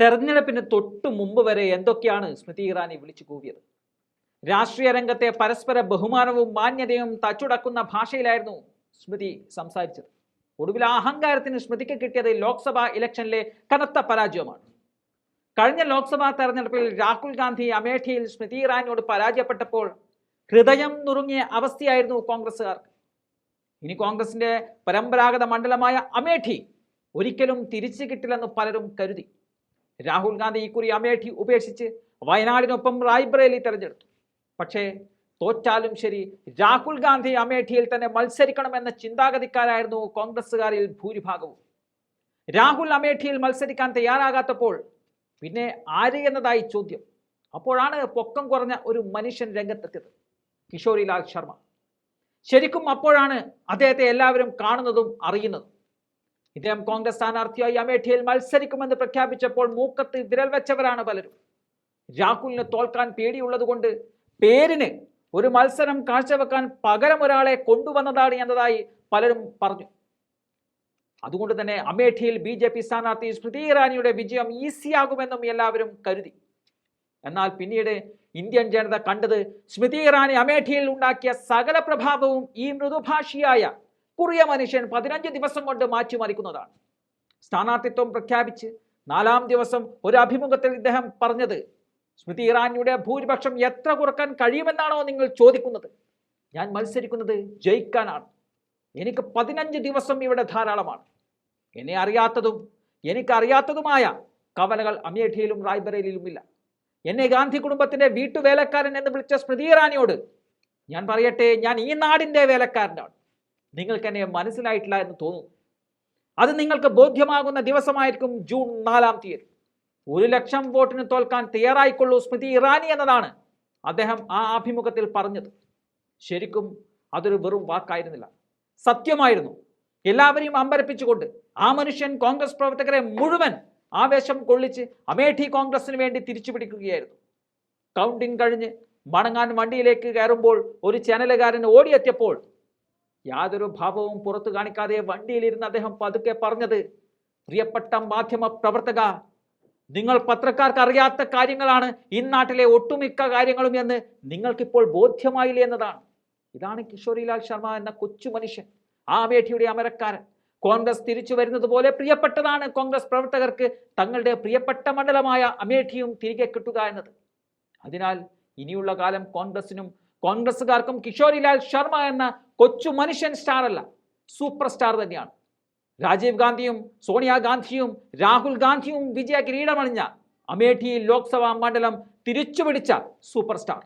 തെരഞ്ഞെടുപ്പിന് തൊട്ടു മുമ്പ് വരെ എന്തൊക്കെയാണ് സ്മൃതി ഇറാനി വിളിച്ചു കൂവിയത്? രാഷ്ട്രീയ രംഗത്തെ പരസ്പര ബഹുമാനവും മാന്യതയും തച്ചുടക്കുന്ന ഭാഷയിലായിരുന്നു സ്മൃതി സംസാരിച്ചത്. ഒടുവിൽ അഹങ്കാരത്തിന് സ്മൃതിക്ക് കിട്ടിയത് ലോക്സഭാ ഇലക്ഷനിലെ കനത്ത പരാജയമാണ്. കഴിഞ്ഞ ലോക്സഭാ തെരഞ്ഞെടുപ്പിൽ രാഹുൽ ഗാന്ധി അമേഠിയിൽ സ്മൃതി ഇറാനിയോട് പരാജയപ്പെട്ടപ്പോൾ ഹൃദയം നുറുങ്ങിയ അവസ്ഥയായിരുന്നു കോൺഗ്രസ്സുകാർക്ക്. ഇനി കോൺഗ്രസിന്റെ പരമ്പരാഗത മണ്ഡലമായ അമേഠി ഒരിക്കലും തിരിച്ചു കിട്ടില്ലെന്ന് പലരും കരുതി. രാഹുൽ ഗാന്ധി ഇക്കുറി അമേഠി ഉപേക്ഷിച്ച് വയനാടിനൊപ്പം റായ്ബ്രേലി തെരഞ്ഞെടുത്തു. പക്ഷേ തോറ്റാലും ശരി രാഹുൽ ഗാന്ധി അമേഠിയിൽ തന്നെ മത്സരിക്കണമെന്ന ചിന്താഗതിക്കാരായിരുന്നു കോൺഗ്രസ്സുകാരിൽ ഭൂരിഭാഗവും. രാഹുൽ അമേഠിയിൽ മത്സരിക്കാൻ തയ്യാറാകാത്തപ്പോൾ പിന്നെ ആര് എന്നതായി ചോദ്യം. അപ്പോഴാണ് പൊക്കം കുറഞ്ഞ ഒരു മനുഷ്യൻ രംഗത്തെത്തിയത്. കിഷോരിലാൽ ശർമ്മ. ശരിക്കും അപ്പോഴാണ് അദ്ദേഹത്തെ എല്ലാവരും കാണുന്നതും അറിയുന്നതും. ഇദ്ദേഹം കോൺഗ്രസ് സ്ഥാനാർത്ഥിയായി അമേഠിയിൽ മത്സരിക്കുമെന്ന് പ്രഖ്യാപിച്ചപ്പോൾ മൂക്കത്ത് വിരൽ വെച്ചവരാണ് പലരും. രാഹുലിന് തോൽക്കാൻ പേടിയുള്ളതുകൊണ്ട് പേരിന് ഒരു മത്സരം കാഴ്ചവെക്കാൻ പകരം ഒരാളെ കൊണ്ടുവന്നതാണ് എന്നതായി പലരും പറഞ്ഞു. അതുകൊണ്ട് തന്നെ അമേഠിയിൽ ബി ജെ പി സ്ഥാനാർത്ഥി സ്മൃതി ഇറാനിയുടെ വിജയം ഈസിയാകുമെന്നും എല്ലാവരും കരുതി. എന്നാൽ പിന്നീട് ഇന്ത്യൻ ജനത കണ്ടത് സ്മൃതി ഇറാനി അമേഠിയിൽ ഉണ്ടാക്കിയ സകല പ്രഭാവവും ഈ മൃദുഭാഷിയായ കുറിയ മനുഷ്യൻ പതിനഞ്ച് ദിവസം കൊണ്ട് മാറ്റിമറിക്കുന്നതാണ് സ്ഥാനാർത്ഥിത്വം പ്രഖ്യാപിച്ച് നാലാം ദിവസം ഒരു അഭിമുഖത്തിൽ ഇദ്ദേഹം പറഞ്ഞത് സ്മൃതി ഇറാനിയുടെ ഭൂരിപക്ഷം എത്ര കുറയ്ക്കാൻ കഴിയുമെന്നാണോ നിങ്ങൾ ചോദിക്കുന്നത്? ഞാൻ മത്സരിക്കുന്നത് ജയിക്കാനാണ്. എനിക്ക് പതിനഞ്ച് ദിവസം ഇവിടെ ധാരാളമാണ്. എന്നെ അറിയാത്തതും എനിക്കറിയാത്തതുമായ കവലകൾ അമേഠിയിലും റായ്ബറേലിയിലും ഇല്ല എന്നെ ഗാന്ധി കുടുംബത്തിന്റെ വീട്ടുവേലക്കാരൻ എന്ന് വിളിച്ച സ്മൃതി ഇറാനിയോട് ഞാൻ പറയട്ടെ ഞാൻ ഈ നാടിന്റെ വേലക്കാരനാണ്. നിങ്ങൾക്ക് എന്നെ മനസ്സിലായിട്ടില്ല എന്ന് തോന്നുന്നു അത് നിങ്ങൾക്ക് ബോധ്യമാകുന്ന ദിവസമായിരിക്കും ജൂൺ നാലാം തീയതി. ഒരു ലക്ഷം വോട്ടിന് തോൽക്കാൻ തയ്യാറായിക്കൊള്ളൂ സ്മൃതി ഇറാനി എന്നതാണ് അദ്ദേഹം ആ അഭിമുഖത്തിൽ പറഞ്ഞത്. ശരിക്കും അതൊരു വെറും വാക്കായിരുന്നില്ല. സത്യമായിരുന്നു. എല്ലാവരെയും അമ്പരപ്പിച്ചുകൊണ്ട് ആ മനുഷ്യൻ കോൺഗ്രസ് പ്രവർത്തകരെ മുഴുവൻ ആവേശം കൊള്ളിച്ച് അമേഠി കോൺഗ്രസിന് വേണ്ടി തിരിച്ചു പിടിക്കുകയായിരുന്നു കൗണ്ടിംഗ് കഴിഞ്ഞ് മടങ്ങാൻ വണ്ടിയിലേക്ക് കയറുമ്പോൾ ഒരു ചാനലുകാരൻ ഓടിയെത്തിയപ്പോൾ യാതൊരു ഭാവവും പുറത്തു കാണിക്കാതെ വണ്ടിയിലിരുന്ന് അദ്ദേഹം പതുക്കെ പറഞ്ഞത് പ്രിയപ്പെട്ട മാധ്യമ പ്രവർത്തക നിങ്ങൾ പത്രക്കാർക്ക് അറിയാത്ത കാര്യങ്ങളാണ് ഇന്നാട്ടിലെ ഒട്ടുമിക്ക കാര്യങ്ങളും എന്ന് നിങ്ങൾക്കിപ്പോൾ ബോധ്യമായില്ല എന്നതാണ്. ഇതാണ് കിഷോരിലാൽ ശർമ്മ എന്ന കൊച്ചു മനുഷ്യൻ ആ വേഠിയുടെ അമരക്കാരൻ. കോൺഗ്രസ് തിരിച്ചു വരുന്നത് പോലെ പ്രിയപ്പെട്ടതാണ് കോൺഗ്രസ് പ്രവർത്തകർക്ക് തങ്ങളുടെ പ്രിയപ്പെട്ട മണ്ഡലമായ അമേഠിയും തിരികെ കിട്ടുക എന്നത്. അതിനാൽ ഇനിയുള്ള കാലം കോൺഗ്രസിനും കോൺഗ്രസ്സുകാർക്കും കിഷോരിലാൽ ശർമ്മ എന്ന കൊച്ചു മനുഷ്യൻ സ്റ്റാർ അല്ല സൂപ്പർ സ്റ്റാർ തന്നെയാണ്. രാജീവ് ഗാന്ധിയും സോണിയാഗാന്ധിയും രാഹുൽ ഗാന്ധിയും വിജയ കിരീടമണിഞ്ഞ അമേഠി ലോക്സഭാ മണ്ഡലം തിരിച്ചുപിടിച്ച സൂപ്പർ സ്റ്റാർ